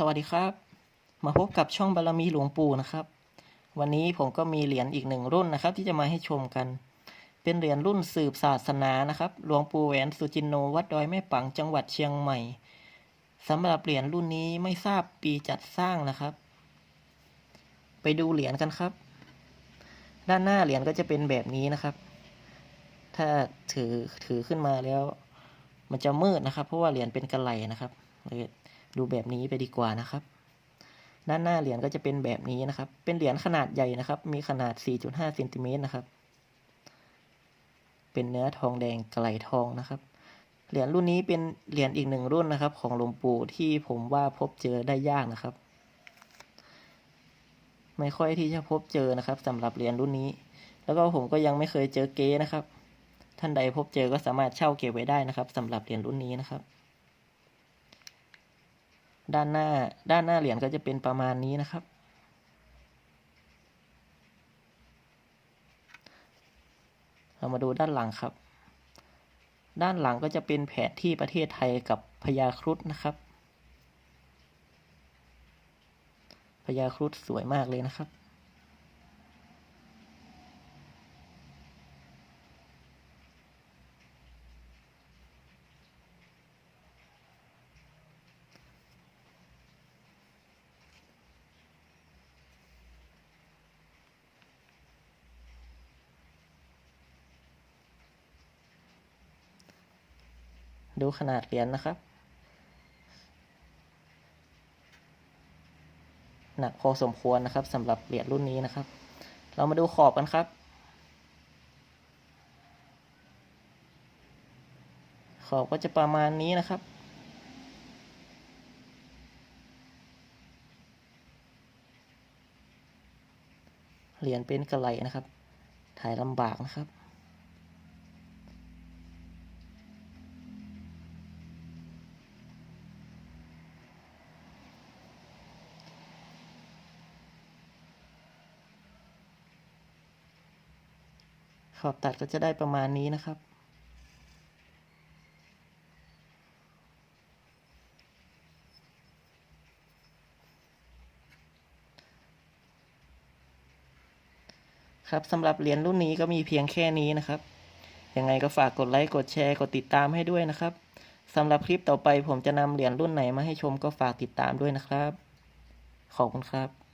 สวัสดีครับ มาพบกับช่องบารมีหลวงปู่นะครับ วันนี้ผมก็มีเหรียญอีกหนึ่งรุ่นนะครับ ที่จะมาให้ชมกัน เป็นเหรียญรุ่นสืบศาสนานะครับหลวงปู่แหวนสุจินโนวัดดอยแม่ปังจังหวัดเชียงใหม่สำหรับเหรียญรุ่นนี้ไม่ทราบปีจัดสร้างนะครับ ไปดูเหรียญกันครับ ด้านหน้าเหรียญก็จะเป็นแบบนี้นะครับ ถ้าถือถือขึ้นมาแล้ว มันจะมืดนะครับ เพราะว่าเหรียญเป็นกระไหลนะครับ ดูแบบนี้ไปดีกว่านะครับ ด้านหน้าเหรียญก็จะเป็นแบบนี้นะครับ เป็นเหรียญขนาดใหญ่นะครับ มีขนาด 4.5เซนติเมตรนะครับ เป็นเนื้อทองแดงกระไหลทองนะครับ เหรียญรุ่นนี้เป็นเหรียญอีกหนึ่งรุ่นนะครับ ของหลวงปู่ที่ผมว่าพบเจอได้ยากนะครับ ไม่ค่อยที่จะพบเจอนะครับสำหรับเหรียญรุ่นนี้ แล้วก็ผมก็ยังไม่เคยเจอเก๊นะครับ ท่านใดพบเจอก็สามารถเช่าเก็บไว้ได้นะครับสำหรับเหรียญรุ่นนี้นะครับ ด้านหน้าด้านหน้าเหรียญก็จะเป็นประมาณนี้นะครับ เรามาดูด้านหลังครับ ด้านหลังก็จะเป็นแผนที่ประเทศไทยกับพญาครุฑนะครับพญาครุฑสวยมากเลยนะครับ ดูขนาดเหรียญนะครับ หนักพอสมควรนะครับสำหรับเหรียญรุ่นนี้นะครับ เรามาดูขอบกันครับ ขอบก็จะประมาณนี้นะครับเหรียญเป็นกระไหลนะครับ ถ่ายลำบากนะครับ ขอบตัดก็จะได้ประมาณนี้นะครับ ครับสำหรับเหรียญรุ่นนี้ก็มีเพียงแค่นี้นะครับ ยังไงก็ฝากกดไลค์ กดแชร์ กดติดตามให้ด้วยนะครับสำหรับคลิปต่อไปผมจะนำเหรียญรุ่นไหนมาให้ชมก็ฝากติดตามด้วยนะครับ ขอบคุณครับ